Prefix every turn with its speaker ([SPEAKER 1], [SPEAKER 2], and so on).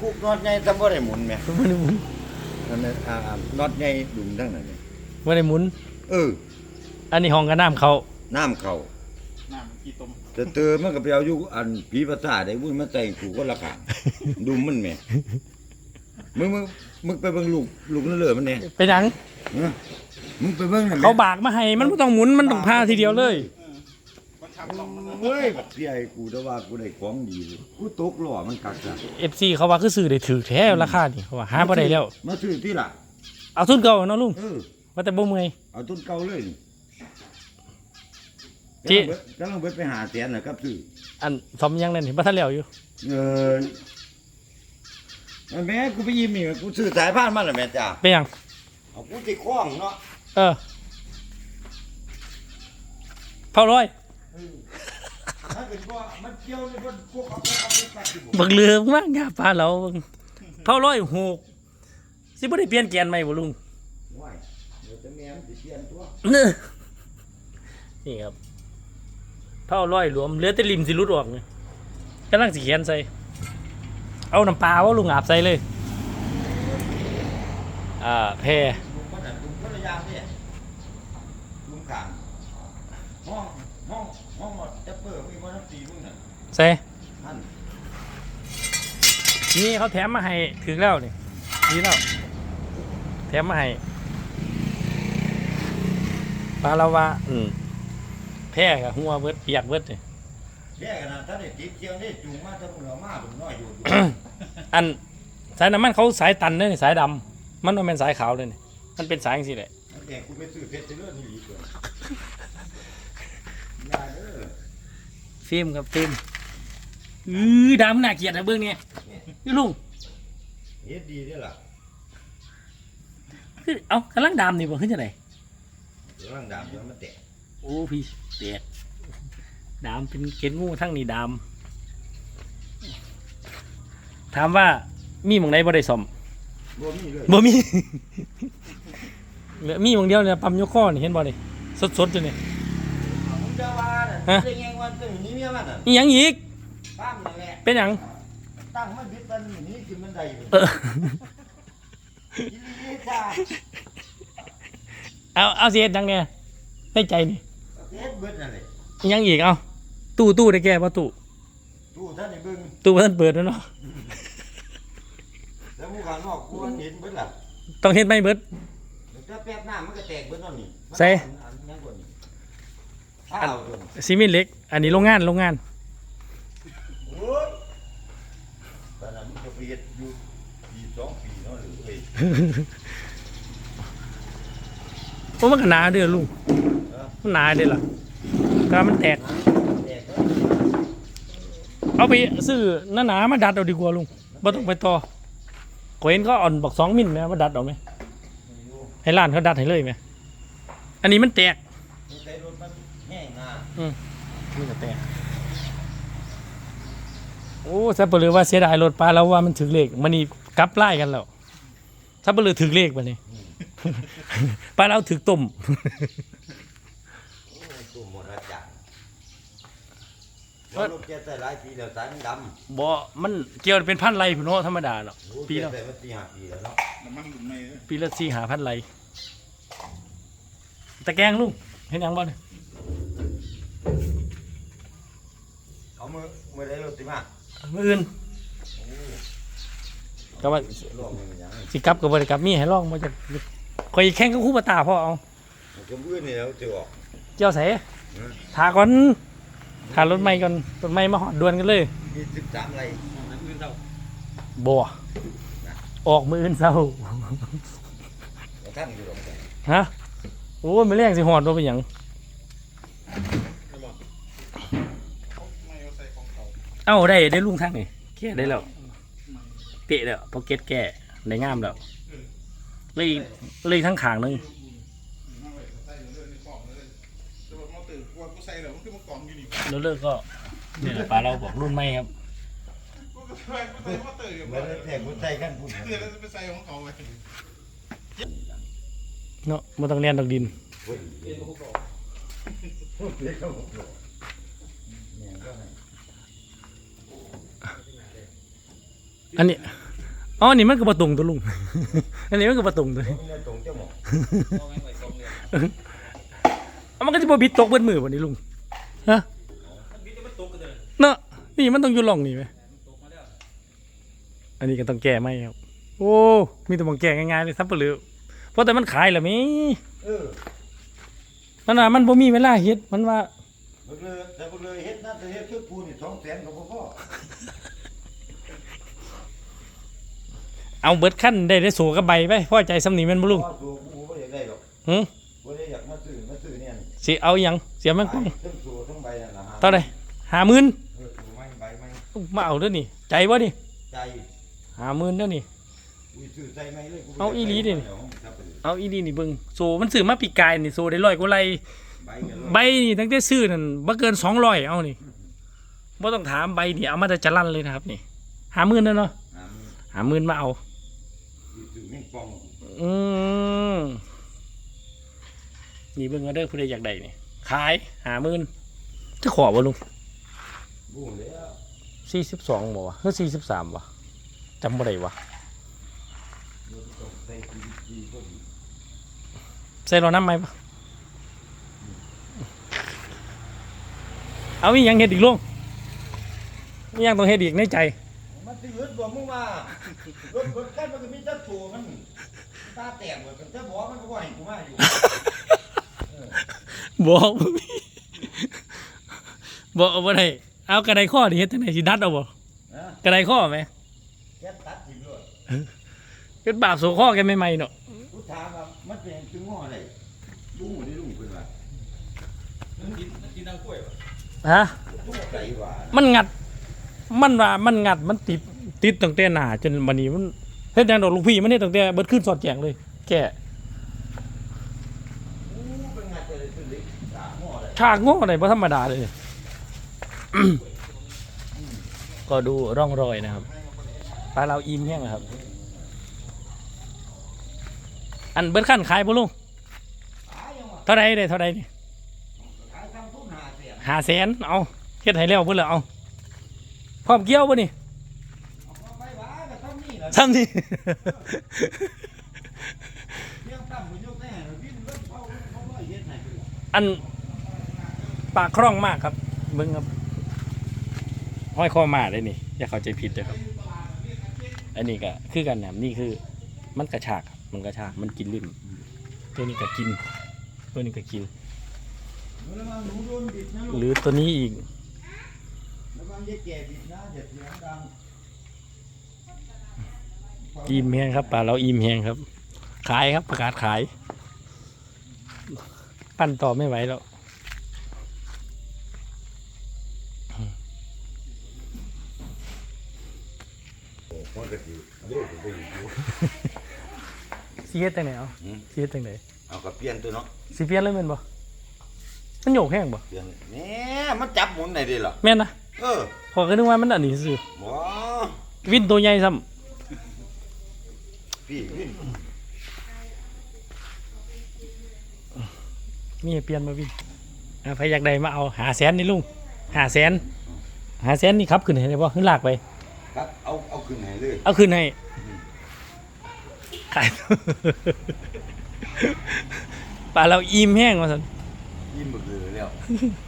[SPEAKER 1] คุกน็อตใหญ่ทำบ่ได้หมุนแหม่
[SPEAKER 2] บ่ได้หมุน
[SPEAKER 1] อันนั้นอ่าอ่าน็อตใหญ่ดุมทั้งนั้นนี่
[SPEAKER 2] บ่ได้หมุน
[SPEAKER 1] เออ
[SPEAKER 2] อันนี้ห้องกับน้ำเขา
[SPEAKER 1] น้ำเข้า
[SPEAKER 3] น้ำขี้ต้ม
[SPEAKER 1] แต่เตอมันก็ไปเอาอยู่อันผีภาษาได้วุ้ยมาใส่กูก็ละข้างดุมมันแหม่มึงมึงมึงไปเบิ่งลูกลูกนั่นเลยมันแน่
[SPEAKER 2] ไปหยัง
[SPEAKER 1] มึงไปเบิ่งน่ะแม่
[SPEAKER 2] เขาบากมาให้มันบ่ต้องหมุนมันต้องพาทีเดียวเลย
[SPEAKER 3] มันทำสองมัน
[SPEAKER 1] เฮ้ยบัดพี่ไอ้กูแต่ว่ากูได้ของดีเลยกูตกหล่อมันกักจ้ะ
[SPEAKER 2] FC เขาว่าคือซื้อได้ถูกแท้ราคานี่เขาว่าหาบ่ได้แล้ว
[SPEAKER 1] มาซื้อที่ล่ะ
[SPEAKER 2] เอาทุนเก่าเนาะลุง
[SPEAKER 1] เออ
[SPEAKER 2] ว่าแต่บ่เมื่อย
[SPEAKER 1] เอาต้นเก่าเลยนี่
[SPEAKER 2] ที่
[SPEAKER 1] กำลังเบิดไปหาแสนน่ะครับซื้อ
[SPEAKER 2] อันซ่อมยังนั่นนี่บ่ทันแล้วอยู่
[SPEAKER 1] เออแม่กูไปยิ้มนี่กูซื้อสายพานมาแล้วแม่จ้า
[SPEAKER 2] เป็นหยัง
[SPEAKER 1] เอากูติคล้องเนาะ
[SPEAKER 2] เออเผาร้อย
[SPEAKER 1] บ่
[SPEAKER 2] บักเลือมากงาปลาเราเบิ่งเผาร้อยหกสิบ่ได้เปลี่ยนแกนใหม่บ่ลุง
[SPEAKER 1] ว้ายเดี๋ยวจะแม่มันสิเปลี่ยนตัว
[SPEAKER 2] เน้อนี่ครับเผาร้อยรวมเหลือแต่ริมสิหลุดออกนี่กำลังสิเขียนใส่ เอาน้ำปลาว่าลุงอาบใส่เลย อ่าแพร
[SPEAKER 1] ลุงก็น่ะลุงก็ระยามเนี่ยลุงขาง ห้องห้องห้องหมดจะเปิดมีบ่น้ำตีมึงน่ะ
[SPEAKER 2] ใส่
[SPEAKER 1] ท่าน
[SPEAKER 2] นี่เขาแถมมาให้ถึงแล้วนี่ดีแล้วแถมมาให้ปลาละวาอืมแพร่กับหัวเบิดเปียกเบิดเลย
[SPEAKER 1] แย่กันนะถ้าได้ติดเกี่ยวนี่จูงมาจะมึงเอามาผมน้อยอยู่
[SPEAKER 2] อันสายน้ำมันเขาสายตันเนี่ยสายดำมันไม่เป็นสายขาวเลยนี่มันเป็นสายอย่างนี้แหละ
[SPEAKER 1] แต่กูไปซื้อเพชรเลือดนี่ดีกว่า ยาเด้อ
[SPEAKER 2] ฟิล์มครับฟิล์มอือดำน่าเกลียดนะเบื้องนี้นี่ลุง
[SPEAKER 1] เฮ็ดดีเด้อล่ะ
[SPEAKER 2] คือเอากำลังดำนี่บ่ขึ้นจะไหน
[SPEAKER 1] เดี๋ยวร่างดำเดี๋ยวมันแตก
[SPEAKER 2] โอ้พี่เด็ดดำเป็นเกล็ดงูทั้งนี้ดำถามว่ามีหมองไหนบ่ได้ซ่อม
[SPEAKER 1] บ่มีเลย
[SPEAKER 2] บ่มี เหลือมีหมองเดียวเนี่ยปั๊มยกข้อนี่เห็นบ่นี่สดๆอยู่นี่
[SPEAKER 1] ผมจะว่าน่ะ
[SPEAKER 2] ฮะ
[SPEAKER 1] เป็นยังวันตึงนี้เมียมันน่ะ
[SPEAKER 2] อีหยังอีก
[SPEAKER 1] ตั้งนั่นแหละ
[SPEAKER 2] เป็นหยัง
[SPEAKER 1] ตั้งมันบิดมันหนี้ขึ้นมันได้อยู่
[SPEAKER 2] เออ
[SPEAKER 1] อีหลีจ้า
[SPEAKER 2] เอาเอาสิเฮ็ดหยังเนี่ยในใจนี่
[SPEAKER 1] เฮ็ดเบิดนั่นแหละ
[SPEAKER 2] อีหยังอีกเอาตู้ตู้ได้แก้บ่ตู้
[SPEAKER 1] ตู้ท่านนี่เบิ่ง
[SPEAKER 2] ตู้บ่ทันเปิดแล้วเนาะ
[SPEAKER 1] แล้วหมู่ข้างนอกกูมันเห็นเบิดล่ะ
[SPEAKER 2] ต้องเฮ็ดไม่เบิด
[SPEAKER 1] ถ้าแป๊บหน้ามันก็แตกเบิดเนั่นนี่มัน
[SPEAKER 2] ใส่
[SPEAKER 1] อันยังกว่านี้ อ้าวตัวนี้
[SPEAKER 2] ซีเมนต์เหล็ก อันนี้โรงงานโรงงาน
[SPEAKER 1] โอ้ยตอนนั้นมันก็เปลี่ยนอยู่ปีสองปีเนาะหรือเอ้ย
[SPEAKER 2] โอ้มันก็หนาเด้อลุงมันหนาเด้อล่ะก็มันแตก
[SPEAKER 1] แตกแล้ว
[SPEAKER 2] เอาไปซื้อหนาๆมาดัดเอาดีกว่าลุงบ่ต้องไปต่อก็เห็นเขาอ่อนบอกสองมิลแม่มาดัดเอาไหมให้ร้านเขาดัดให้เลยไหม อันนี้มันแตก
[SPEAKER 1] มันใส่รถมันแห้งนะ
[SPEAKER 2] นี่ก็แตกโอ้ซาเปลือว่าเสียดายรถปลาแล้วว่ามันถึงเลขมันนี่กลับไล่กันแล้วซาเปลือถึงเลขบัดนี้ปลาเราถึงต้ม
[SPEAKER 1] โอ้ยตัวหมดอาจารย์ว่ารถแกแต่หลายปีแล้วสายมันดำ
[SPEAKER 2] บ่มันเกี่ยวเป็นพันไรพุ่นเนาะธรรมดาเนาะ
[SPEAKER 1] โอ้ย
[SPEAKER 2] ปี
[SPEAKER 1] แก
[SPEAKER 2] ละ
[SPEAKER 1] แต่มาปีห้าปีแล้วเนาะ
[SPEAKER 3] น้ำมันดุมในเด้อ
[SPEAKER 2] ปีละสี่หาพันไรตะแกรงลุงเห็นยังบ่เนี่ย
[SPEAKER 1] มือมือได้รถติมา
[SPEAKER 2] มืออื่นก็ว่า
[SPEAKER 1] ลองมืออย่างนั้น
[SPEAKER 2] สิกลับก็บ่ได้กลับมีให้ลองบ่จะคอยแข่งกับคู่ปตาพ่อเอา
[SPEAKER 1] มันก็มือนี่แล้วจะออก
[SPEAKER 2] เจ้าใส่
[SPEAKER 1] อืม
[SPEAKER 2] ทาก่อนทารถใหม่ก่อนรถใหม่มาหอดด่วนกันเลย
[SPEAKER 1] มีสิบสามไร
[SPEAKER 2] บ่ออกมืออื่นเศร้า
[SPEAKER 1] เราท่านอยู่หรอก
[SPEAKER 2] ฮะโอ้ยไม่เรียกสิหอดว่าเป็นหยัง
[SPEAKER 3] ไม่เอาใส่ของ เขา
[SPEAKER 2] เอ้าได้ได้ลุงทั้งนี่แก้ได้แล้วเปะแล้วพอเก็ตแก้ได้งามแล้วเลยอีกเลยอีกทั้งขางหนึง
[SPEAKER 3] เอาไว้ใส่เรื่อยๆในกล่องเลยแต่ว่ามันตื่นกลัวกูใส่แล้วมันคือมันกล่องอยู่นี่
[SPEAKER 2] แล้วเลิกก็เนี่ยแหละปลาเราบอกรุ่นใหม่ครับ
[SPEAKER 3] กูก็ใส่กูใส่มาตื่นอยู่
[SPEAKER 1] เหมือนแทกหัวใจกันพูด
[SPEAKER 3] เตือนแล้วจะไปใส่ของเขาไว้
[SPEAKER 2] เนาะมันต้องเรียนดอกดิน
[SPEAKER 1] เฮ้ยเรียกเขาบอกเรียกเขาบอกเนี่ยก็ให้
[SPEAKER 2] อันนี้อ๋ออันนี้มันก็บ่ตรงตัวลุง อันนี้มันก็บ่ตรงตัว
[SPEAKER 1] ผมเนี่ยตรงเจ้าหมอ
[SPEAKER 2] เอามันก็สิบ่บิดตกเบิดมือบ่นี่ลุงฮะเนาะนี่มันต้องอยู่ร่องนี่ไหมอันนี้ก็ต้องแก้ไหมครับ โอ้ มีแต่มองแก้ง่ายๆเลยซับเปลือเพราะแต่มันขายแล้วมี
[SPEAKER 1] เออ
[SPEAKER 2] มันว่ามันบ่มีเวลาเฮ็ดมันว่า
[SPEAKER 1] บ่เลยแต่บ่เลยเฮ็ดนะแต่เฮ็ดคือปูนี่200,000ก็บ่พอ
[SPEAKER 2] เอาเบิดขั้นได้ได้สู่กับใบไปพอใจสำนีแมันบ่ลุง
[SPEAKER 1] พอสู่กูบ่อยากได้หรอก
[SPEAKER 2] หึ
[SPEAKER 1] บ่ได้อยากมาซื้อมาซื้อเนี่ย
[SPEAKER 2] สิเอาหยังเสียมัน
[SPEAKER 1] ทั้
[SPEAKER 2] ป้อง
[SPEAKER 1] งสู่ทั้งใบนั่นล่ะ
[SPEAKER 2] เท่าไหร่หาหมื่น
[SPEAKER 1] เออสู่ไม้ใบไม้
[SPEAKER 2] มาเอาเด้อนี่ ใจบ่นี่
[SPEAKER 1] ใจ
[SPEAKER 2] หาหมื่นเด้อนี่
[SPEAKER 1] อุ้ยซื้อใจไม้เลยกูบ่
[SPEAKER 2] เอาอีหลีดิ
[SPEAKER 1] เยวผมจับไปเลย
[SPEAKER 2] เอาอีดีนี่เบิ่งโซมันซื้อมาปีกายนี่โซได้ร้อยกว่าไร
[SPEAKER 1] ใบกันเลย
[SPEAKER 2] ใบนี่ตั้งแต่ซื้อนั่นบ่เกิน200เอานี่บ่ต้องถามใบนี่เอามาแต่จะลั่นเลยนะครับนี่หาหมื่นเด้อเนาะ
[SPEAKER 1] อ่ามึง
[SPEAKER 2] หาหมื่นมาเอา
[SPEAKER 1] ซื้อแมง ปอง
[SPEAKER 2] อืมนี่เบิ่งเอาเด้อผู้ใดอยากได้นี่ขายหาหมื่นจะขอบ่ลุง
[SPEAKER 1] บูมแล้ว
[SPEAKER 2] สี่สิบสองบ่วะเฮ้ยสี่สิบสามวะจำบ่ได้วะ
[SPEAKER 1] รถตกใส่ชีวิตดีก็ดี
[SPEAKER 2] ใส่รอน้ำไหมปะเอามีหยังเฮ็ดอีกลุงมีหยังต้องเฮ็ดอีกในใจ
[SPEAKER 1] มันสิอึดบ่มึงว่ารถรถคันมันก็มีแตะตัวมันตาแตกหมดแต่บ่มันก็บ่ให้กูมาอยู่
[SPEAKER 2] บอกบ่มีบอกเอาบ่ได้เอากระไดข้อนี่เฮ็ดจังไดสิดัดเอาบ่
[SPEAKER 1] นะ
[SPEAKER 2] กระไดข้อไหม
[SPEAKER 1] แกตัดทิ้งเลย
[SPEAKER 2] เฮ็ดบาปโซข้อแกใหม่ๆเนาะ
[SPEAKER 1] กูถามว่ามันเป็นถึงง้ออะไรลุงนี่ลุงเพิ่นว่า
[SPEAKER 2] ฮะ
[SPEAKER 1] ลุงใจว่า
[SPEAKER 2] มันงัด มันว่ามันงัดมันติดติดตั้งแต่หนาจนบัดนี้มันเฮ็ดจังดอกลูกพี่มันเฮ็ดตั้งแต่เบิดขึ้นสอดแจงเลย แก
[SPEAKER 1] อู้เป็นไงแต่เลยเป็นเล็กสามง้ออะไร
[SPEAKER 2] ฉากโง่อะไรบ่ธรรมดาเลย ก็ดูร่องรอยนะครับปลาเราอิ่มแห้งนะครับ อันเบิดขั้นขายบ่ลุงเท่าไรเด้เท่าไรนี่
[SPEAKER 1] หาเสีย
[SPEAKER 2] หาแสนเอาเฮ็ดให้แล้วเพิ่นแล้วเอา พร้อมเกี่ยวบ่นี่
[SPEAKER 1] เอาไปว่าก็ทำนี่
[SPEAKER 2] ซ้ำนี่
[SPEAKER 1] อัน่วิ่งเล่นเขาเขาบ่เฮ็ดให้กู
[SPEAKER 2] อันปากคล่องมากครับเบิ่งครับห้อยคอมาเลยนี่ อย่าเข้าใจผิดนะครับ อันนี้ก็คือกันนะนี่คือมันกระชาก มันกระชาก มันกินลิ่มตัวนี้ก็กิน ตัวนี้ก็กิน
[SPEAKER 1] ระวังหนูโดนบิดน
[SPEAKER 2] หรือตัวนี้อีก
[SPEAKER 1] ระวังยายแก่บิดนะอย่าเสียงดัง
[SPEAKER 2] อิ่มแห้งครับปลาเราอิ่มแห้งครับ ขายครับประกาศขาย ปั้นต่อไม่ไหวแล้ว
[SPEAKER 1] มันก็สิเลิกไปอยู่
[SPEAKER 2] สีเฮ็ดจังไหนเอา
[SPEAKER 1] หืม
[SPEAKER 2] สีเฮ็ดจังไหน
[SPEAKER 1] เอากับเปลี่ยนตัวเนาะ
[SPEAKER 2] สีเปลี่ยนเลยแม่นบ่มันโยกแห้งบ่
[SPEAKER 1] เปลี่ยนแหน่มันจับหมุนได้ดิล่ะ
[SPEAKER 2] แม่นนะ
[SPEAKER 1] เออ
[SPEAKER 2] พอก็นึกว่ามันอันนี้ซื่อ
[SPEAKER 1] บ่
[SPEAKER 2] วินตัวใหญ่ซ้
[SPEAKER 1] พี่วิ่งำ
[SPEAKER 2] นี่ให้เปลี่ยนมาวินอ่าใครอยากได้มาเอาหาแสนนี่ลุงหาแสนหาแสนนี่ครับขึ้นให้ได้บ่ขึ้นลากไป
[SPEAKER 1] ครับเอาเอาขึ้นให้เลย
[SPEAKER 2] เอาขึ้นให้ขาย ปลาเราอิ่มแห้งมาสัน
[SPEAKER 1] ยิ้มบ่คือแล้ว
[SPEAKER 2] อ